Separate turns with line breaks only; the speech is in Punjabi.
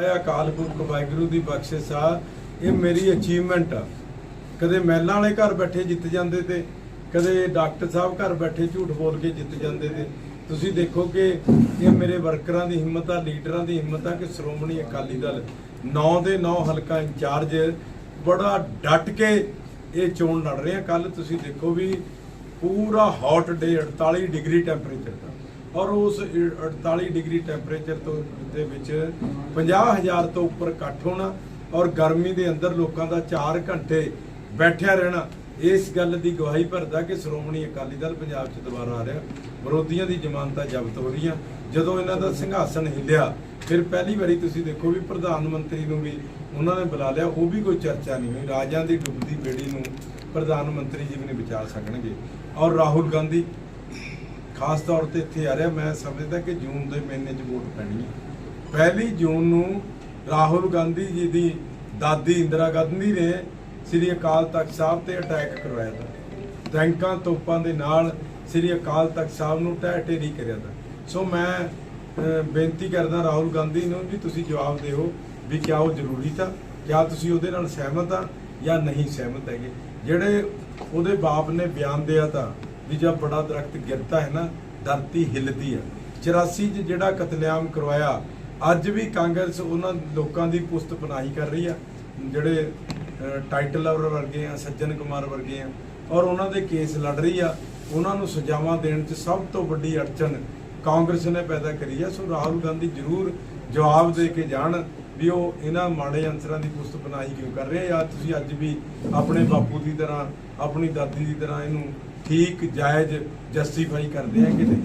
ਆਇਆ ਅਕਾਲ ਪੁਰਖ ਵਾਹਿਗੁਰੂ ਦੀ ਬਖਸ਼ਿਸ਼ ਆ। ਇਹ ਮੇਰੀ ਅਚੀਵਮੈਂਟ ਆ। ਕਦੇ ਮਹਿਲਾਂ ਵਾਲੇ ਘਰ ਬੈਠੇ ਜਿੱਤ ਜਾਂਦੇ ਤੇ, ਕਦੇ ਡਾਕਟਰ ਸਾਹਿਬ ਘਰ ਬੈਠੇ ਝੂਠ ਬੋਲ ਕੇ ਜਿੱਤ ਜਾਂਦੇ ਤੇ। ਤੁਸੀਂ ਦੇਖੋ ਕਿ ਇਹ ਮੇਰੇ ਵਰਕਰਾਂ ਦੀ ਹਿੰਮਤ ਆ, ਲੀਡਰਾਂ ਦੀ ਹਿੰਮਤ ਆ ਕਿ ਸ਼੍ਰੋਮਣੀ ਅਕਾਲੀ ਦਲ 9 ਦੇ 9 ਹਲਕਾ ਇੰਚਾਰਜ ਬੜਾ ਡਟ ਕੇ ਇਹ ਚੋਣ ਲੜ ਰਹੇ ਆ। ਕੱਲ ਤੁਸੀਂ ਦੇਖੋ ਵੀ ਪੂਰਾ ਹੌਟ ਡੇ 48 ਡਿਗਰੀ ਟੈਂਪਰੇਚਰ ਦਾ। ਔਰ ਉਸ 48 ਡਿਗਰੀ ਟੈਂਪਰੇਚਰ ਤੋਂ ਦੇ ਵਿੱਚ 50000 ਤੋਂ ਉੱਪਰ ਇਕੱਠ ਹੋਣਾ ਔਰ ਗਰਮੀ ਦੇ ਅੰਦਰ ਲੋਕਾਂ ਦਾ 4 ਘੰਟੇ ਬੈਠਿਆ ਰਹਿਣਾ, ਇਸ ਗੱਲ ਦੀ ਗਵਾਹੀ ਭਰਦਾ ਕਿ ਸ਼੍ਰੋਮਣੀ ਅਕਾਲੀ ਦਲ ਪੰਜਾਬ 'ਚ ਦੁਬਾਰਾ ਆ ਰਿਹਾ। ਵਿਰੋਧੀਆਂ ਦੀ ਜ਼ਮਾਨਤਾਂ ਜ਼ਬਤ ਹੋ ਰਹੀਆਂ। ਜਦੋਂ ਇਹਨਾਂ ਦਾ ਸਿੰਘਾਸਨ ਹਿੱਲਿਆ, ਫਿਰ ਪਹਿਲੀ ਵਾਰੀ ਤੁਸੀਂ ਦੇਖੋ ਵੀ ਪ੍ਰਧਾਨ ਮੰਤਰੀ ਨੂੰ ਵੀ ਉਹਨਾਂ ਨੇ ਬੁਲਾ ਲਿਆ, ਉਹ ਵੀ ਕੋਈ ਚਰਚਾ ਨਹੀਂ ਹੋਈ। ਰਾਜਾਂ ਦੀ ਡੁੱਬਦੀ ਬੇੜੀ ਨੂੰ ਪ੍ਰਧਾਨ ਮੰਤਰੀ ਜੀ ਵੀ ਨਹੀਂ ਬਚਾ ਸਕਣਗੇ। ਔਰ ਰਾਹੁਲ ਗਾਂਧੀ ਖਾਸ ਤੌਰ ਤੇ ਇੱਥੇ ਆ ਰਿਹਾ, ਮੈਂ ਸਮਝਦਾ ਕਿ ਜੂਨ ਦੇ ਮਹੀਨੇ 'ਚ ਵੋਟ ਪੈਣੀ ਹੈ। ਪਹਿਲੀ ਜੂਨ ਨੂੰ ਰਾਹੁਲ ਗਾਂਧੀ ਜੀ ਦੀ ਦਾਦੀ ਇੰਦਰਾ ਗਾਂਧੀ ਨੇ ਸ੍ਰੀ ਅਕਾਲ ਤਖਤ ਸਾਹਿਬ ਤੇ ਅਟੈਕ ਕਰਵਾਇਆ ਤਾ। ਟੈਂਕਾਂ ਤੋਪਾਂ ਦੇ ਨਾਲ ਸ੍ਰੀ ਅਕਾਲ ਤਖਤ ਸਾਹਿਬ ਨੂੰ ਢਹਿ ਢੇਰੀ ਕਰਿਆ ਤਾ। ਸੋ ਮੈਂ ਬੇਨਤੀ ਕਰਦਾ ਰਾਹੁਲ ਗਾਂਧੀ ਨੂੰ ਵੀ ਤੁਸੀਂ ਜਵਾਬ ਦਿਓ ਵੀ ਕਿਆ ਉਹ ਜ਼ਰੂਰੀ ਤਾਂ, ਕਿਆ ਤੁਸੀਂ ਉਹਦੇ ਨਾਲ ਸਹਿਮਤ ਆ ਜਾਂ ਨਹੀਂ ਸਹਿਮਤ ਹੈਗੇ। ਜਿਹੜੇ ਉਹਦੇ ਬਾਪ ਨੇ ਬਿਆਨ ਦਿਆ ਤਾਂ ਵੀ ਜਦ ਬੜਾ ਦਰਖਤ ਗਿਰਤਾ ਹੈ ਨਾ ਧਰਤੀ ਹਿੱਲਦੀ ਹੈ 84 ਚ ਜਿਹੜਾ ਕਤਲੇਆਮ ਕਰਵਾਇਆ ਅੱਜ ਵੀ ਕਾਂਗਰਸ ਉਹਨਾਂ ਲੋਕਾਂ ਦੀ ਪੁਸਤ ਪਨਾਹੀ ਕਰ ਰਹੀ ਆ। ਜਿਹੜੇ ਅਹ, ਟਾਈਟਲ ਲਵਰ ਵਰਗੇ ਆ ਸੱਜਣ ਕੁਮਾਰ ਵਰਗੇ ਆ ਔਰ ਉਹਨਾਂ ਦੇ ਕੇਸ ਲੜ ਰਹੀ ਆ। ਉਹਨਾਂ ਨੂੰ ਸਜ਼ਾਵਾਂ ਦੇਣ 'ਚ ਸਭ ਤੋਂ ਵੱਡੀ ਅੜਚਨ ਕਾਂਗਰਸ ਨੇ ਪੈਦਾ ਕਰੀ ਆ। ਸੋ ਰਾਹੁਲ ਗਾਂਧੀ ਜ਼ਰੂਰ ਜਵਾਬ ਦੇ ਕੇ ਜਾਣ। ਵੀ ਉਹ ਇਹਨਾਂ ਮਾੜੇ ਅੰਸਰਾਂ ਦੀ ਪੁਸਤ ਬਣਾਈ ਕਿਉਂ ਕਰ ਰਹੇ ਆ? ਤੁਸੀਂ ਅੱਜ ਵੀ ਆਪਣੇ ਬਾਪੂ ਦੀ ਤਰ੍ਹਾਂ, ਆਪਣੀ ਦਾਦੀ ਦੀ ਤਰ੍ਹਾਂ ਇਹਨੂੰ ਠੀਕ, ਜਾਇਜ਼ ਜਸਟੀਫਾਈ ਕਰਦੇ ਆ ਕਿ ਨਹੀਂ?